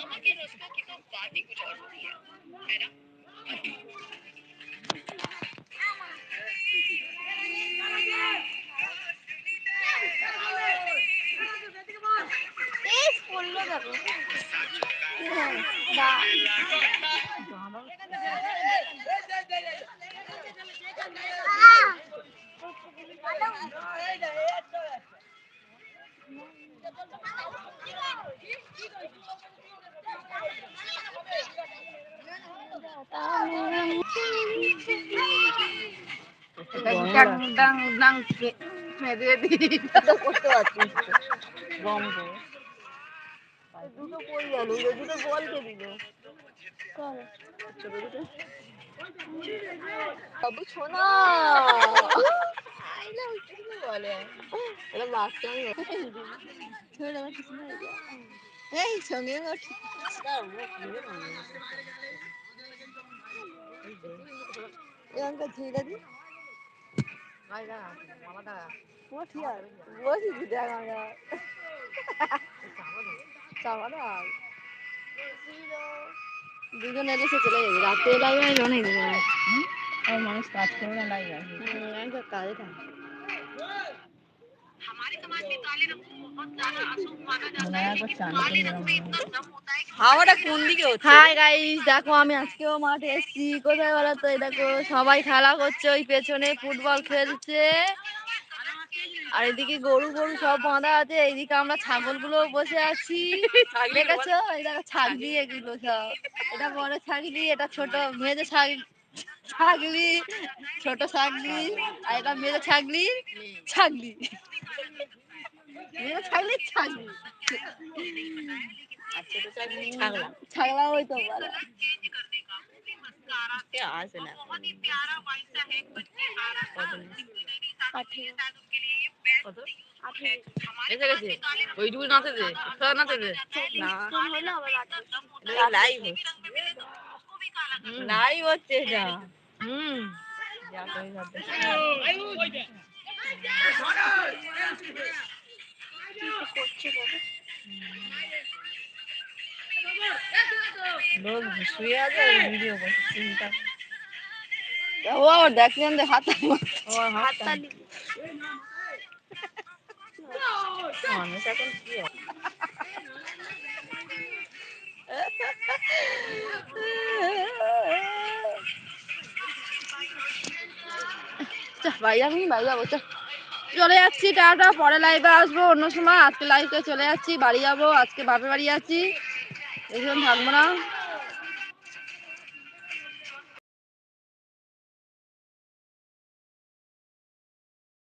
मामा के रस्मों की तो बात ही कुछ और होती है है ना? स्कूल में करो ডাং ডাং মেরে দিই করতে পারছিস গম দুটো পড়ে গেল দুটো বলকে দিল বাবু শোনা বলে এটা বাচ্চা এই সঙ্গে এখানকার ঝিঁড়া দি বসি আর বসি দিদি আমার চাওয়াটা দুজন এলে সে চলে যাবে রাত্রে লাগবে না অনেক দিন আমার মানুষ কাজ করে না লাগে কাজে থাকে हमारे समाज में काले रंग को बहुत ज्यादा अशुभ माना जाता মনে है হয় लेकिन চান काले रंग में इतना दम होता है कि হাওয়াটা কোন দিকে হচ্ছে? হাই গাইস দেখো আমি আজকেও মাঠে এসেছি। কোথায় বলো তো? দেখো সবাই খেলা করছে ওই পেছনে ফুটবল খেলছে। আর এদিকে গরু গরু সব বাঁধা আছে এইদিকে আমরা ছাগলগুলো বসে আছি। দেখেছ? এই দেখো ছাগলি এগুলো সব। এটা বড় ছাগলি এটা ছোট মেজে ছাগলি ছাগলি ছোট ছাগলি আর এটা মেজে ছাগলি ছাগলি। মেজে ছাগলি ছাগলি। ছাগলা ছাগলা ওই তো বলে আসে না बहुत ही प्यारा वाइसा है बच्चे आ रहा था जिम्मेदारी शायद उसके लिए ये बेस्ट है हमारे এসে গেছে ওইটুকু নাচে দে সব নাচে দে না লাইভ লাইভ হচ্ছে এটা হুম যা কই যাবে লোক শুয়ে আছে ভিডিও করছে চিন্তা ও আবার দেখলেন যে হাত মানুষ এখন কি হবে? ভাই আমি ভাই যাব চ। চলে যাচ্ছি, টাটা। পরে লাইভে আসব অন্য সময়। আজকে লাইভে চলে যাচ্ছি, বাড়ি যাব, আজকে বাপের বাড়ি যাচ্ছি। বেশিক্ষণ থাকব না।